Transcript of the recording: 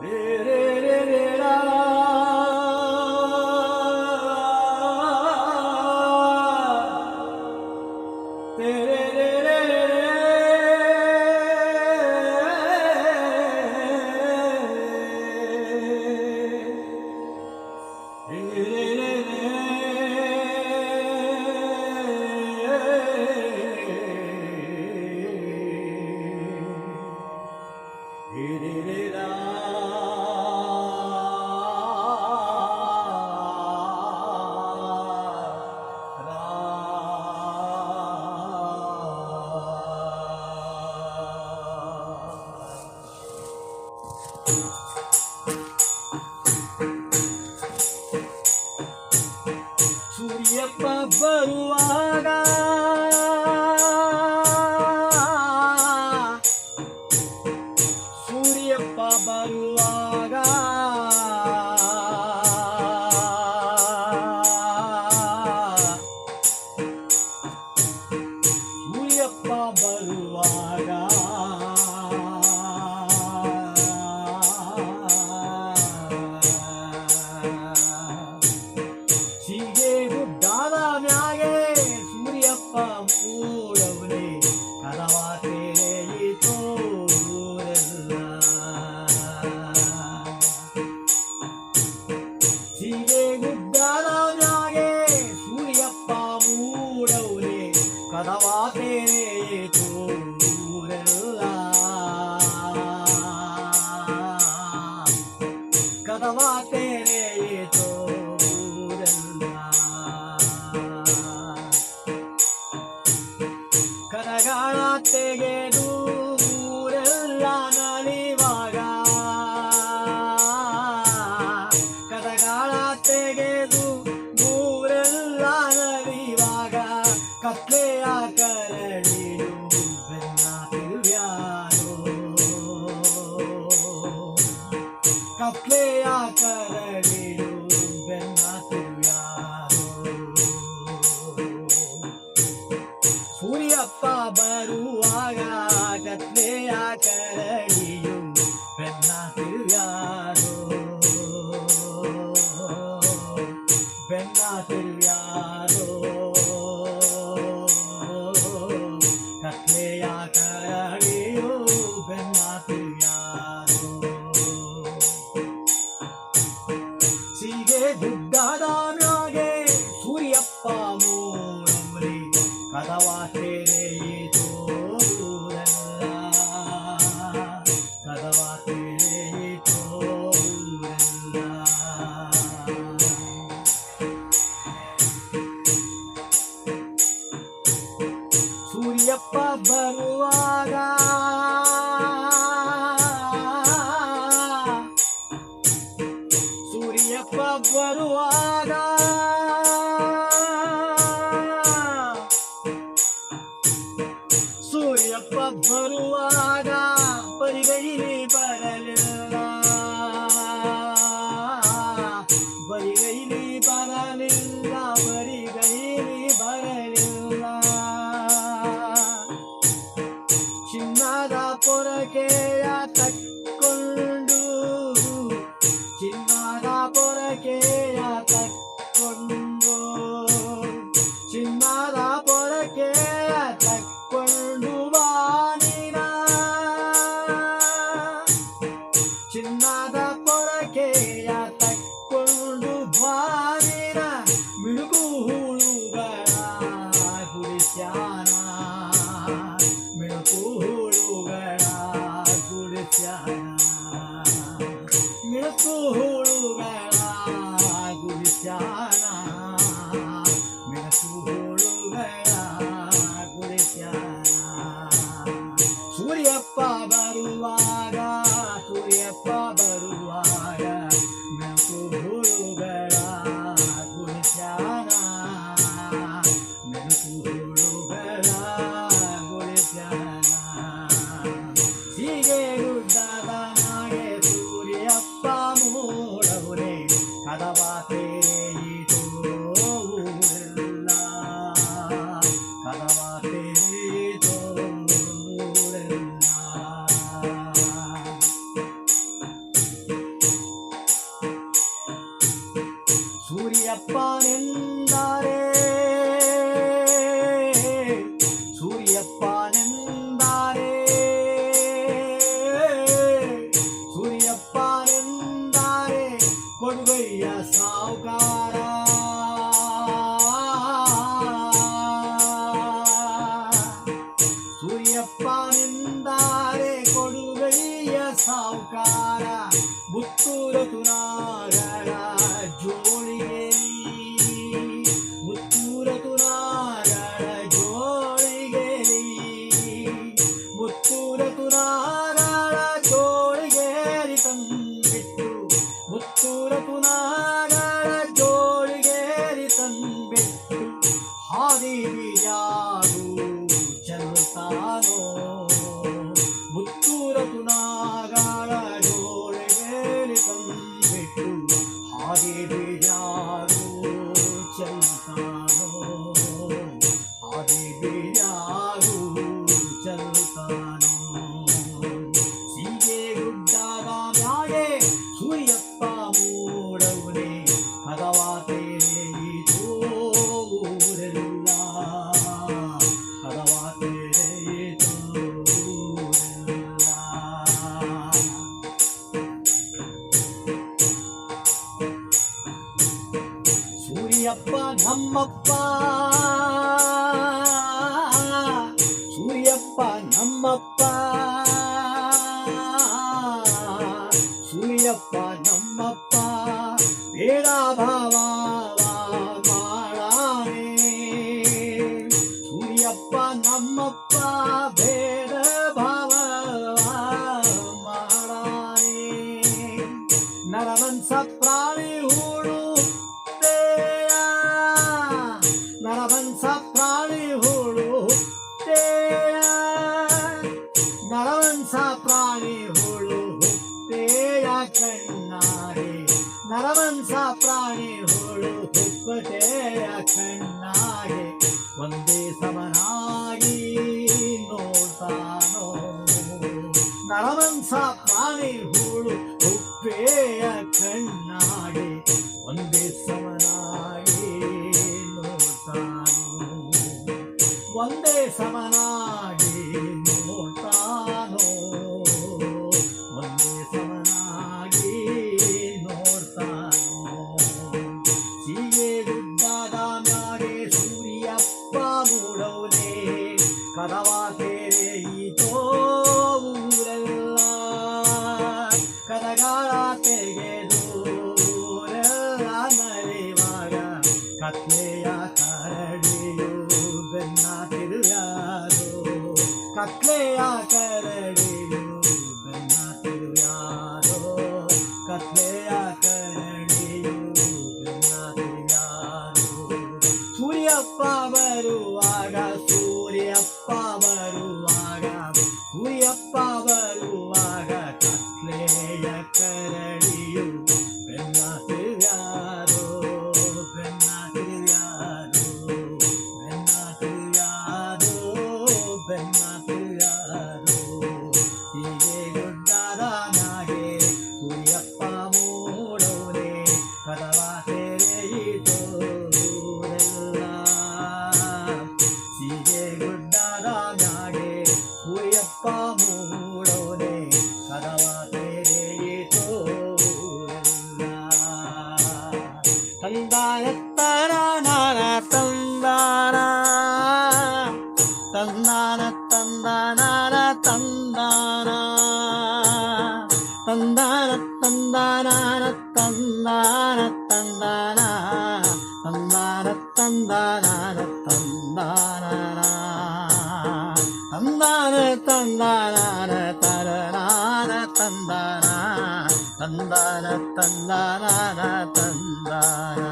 Hey, hey, hey. ದಿಗ್ಗದಾನಾಗೆ Suryappa ಮೂರಮುರಿ ಕದವಾತ್ರೇನೇ ತೋರಲ್ಲ ಕದವಾತ್ರೇನೇ ತೋರಲ್ಲ Suryappa ಬರುವಾಗ ஐயப்ப வருவாரா பரிகையிலே பரலா oh salgar நம்மப்பா நம்மப்பா. சூரியப்பா நம்மப்பா. ಸಾಪಾನೆ ಹೂಳು ಉಪ್ಪೆಯ ಕಣ್ಣಾಡೆ ಒಂದೇ ಸಮನಾಗಿ ನೋಡ್ತಾನು ಒಂದೇ ಸಮ தடையா காரடி தந்தார தாரான தந்தாரா தந்தான தந்தானார தந்தாரா தந்தான தந்தானார தந்தான தந்தானா தந்தான தந்தானார தந்தானா தந்தான தந்தான தந்தான தந்தான